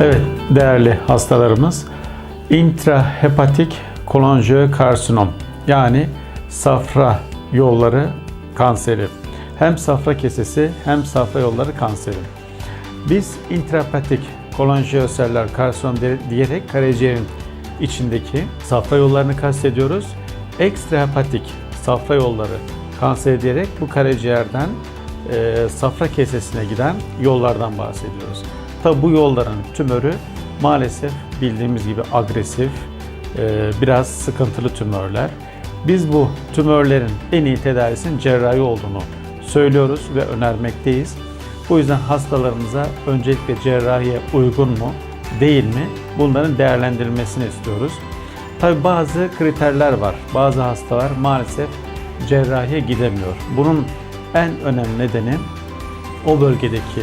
Evet değerli hastalarımız intrahepatik kolonjiyokarsinom yani safra yolları kanseri. Hem safra kesesi hem safra yolları kanseri. Biz intrahepatik kolonjiyoseller karsinom diyerek karaciğerin içindeki safra yollarını kastediyoruz. Ekstrahepatik safra yolları kanser diyerek bu karaciğerden e, safra kesesine giden yollardan bahsediyoruz. Tabi bu yolların tümörü maalesef bildiğimiz gibi agresif, e, biraz sıkıntılı tümörler. Biz bu tümörlerin en iyi tedavisinin cerrahi olduğunu söylüyoruz ve önermekteyiz. Bu yüzden hastalarımıza öncelikle cerrahiye uygun mu, değil mi bunların değerlendirilmesini istiyoruz. Tabi bazı kriterler var. Bazı hastalar maalesef cerrahiye gidemiyor. Bunun en önemli nedeni o bölgedeki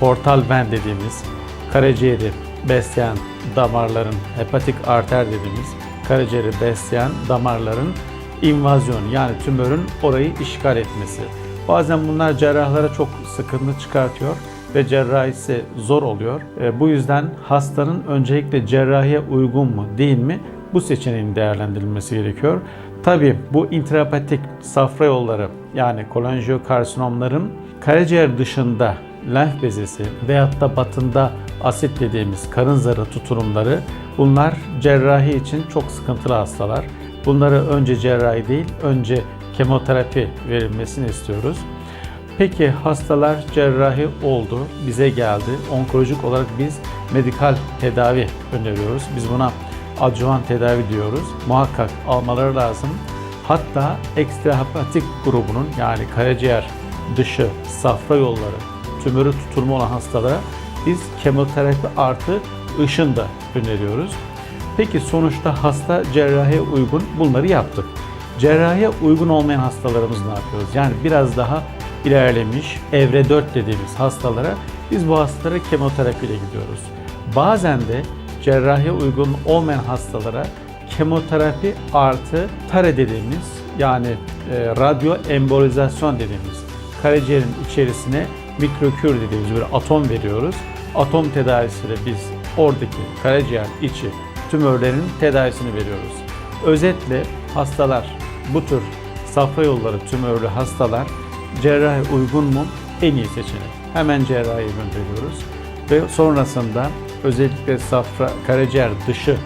portal ven dediğimiz karaciğeri besleyen damarların, hepatik arter dediğimiz karaciğeri besleyen damarların invazyonu yani tümörün orayı işgal etmesi. Bazen bunlar cerrahlara çok sıkıntı çıkartıyor ve cerrahisi zor oluyor. E, bu yüzden hastanın öncelikle cerrahiye uygun mu değil mi bu seçeneğin değerlendirilmesi gerekiyor. Tabi bu intrahepatik safra yolları yani kolonjiyokarsinomların karaciğer dışında lenf bezesi veyahut da batında asit dediğimiz karın zarı tuturumları bunlar cerrahi için çok sıkıntılı hastalar. Bunları önce cerrahi değil önce kemoterapi verilmesini istiyoruz. Peki hastalar cerrahi oldu, bize geldi. Onkolojik olarak biz medikal tedavi öneriyoruz. Biz buna adjuvan tedavi diyoruz. Muhakkak almaları lazım. Hatta ekstrahepatik grubunun yani karaciğer dışı safra yolları tümörü tutulma olan hastalara biz kemoterapi artı ışın da öneriyoruz. Peki sonuçta hasta cerrahiye uygun bunları yaptık. Cerrahiye uygun olmayan hastalarımız ne yapıyoruz? Yani biraz daha ilerlemiş evre 4 dediğimiz hastalara biz bu hastalara kemoterapiyle gidiyoruz. Bazen de cerrahiye uygun olmayan hastalara kemoterapi artı tare dediğimiz yani e, radyo embolizasyon dediğimiz karaciğerin içerisine mikrokür dediğimiz bir atom veriyoruz. Atom tedavisiyle biz oradaki karaciğer içi tümörlerin tedavisini veriyoruz. Özetle hastalar bu tür safra yolları tümörlü hastalar cerrahi uygun mu? En iyi seçenek. Hemen cerrahiye gönderiyoruz. Ve sonrasında özellikle safra, karaciğer dışı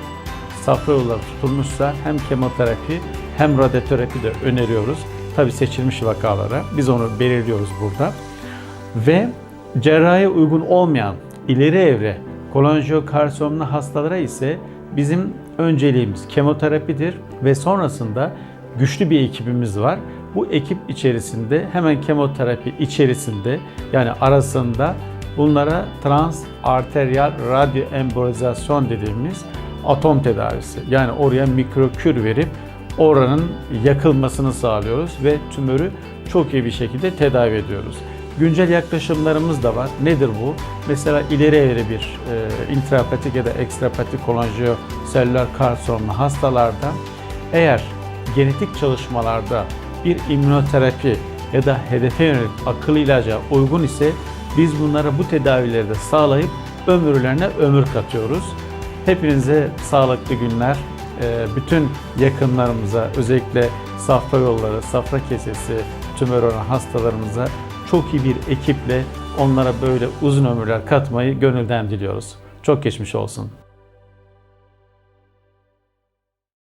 safra yolları tutulmuşsa hem kemoterapi hem radyoterapi de öneriyoruz. Tabi seçilmiş vakalara. Biz onu belirliyoruz burada. Ve cerrahiye uygun olmayan ileri evre kolonjiyokarsinomlu hastalara ise bizim önceliğimiz kemoterapidir ve sonrasında güçlü bir ekibimiz var. Bu ekip içerisinde hemen kemoterapi içerisinde yani arasında bunlara trans arteriyal radyo embolizasyon dediğimiz atom tedavisi yani oraya mikrokür verip oranın yakılmasını sağlıyoruz ve tümörü çok iyi bir şekilde tedavi ediyoruz. Güncel yaklaşımlarımız da var. Nedir bu? Mesela ileri evre bir e, intrahepatik ya da ekstrahepatik kolonjiyoseller karsinomlu hastalarda eğer genetik çalışmalarda bir immünoterapi ya da hedefe yönelik akıl ilaca uygun ise biz bunlara bu tedavileri de sağlayıp ömürlerine ömür katıyoruz. Hepinize sağlıklı günler. Ee, Bütün yakınlarımıza özellikle safra yolları, safra kesesi, tümör olan hastalarımıza çok iyi bir ekiple onlara böyle uzun ömürler katmayı gönülden diliyoruz. Çok geçmiş olsun.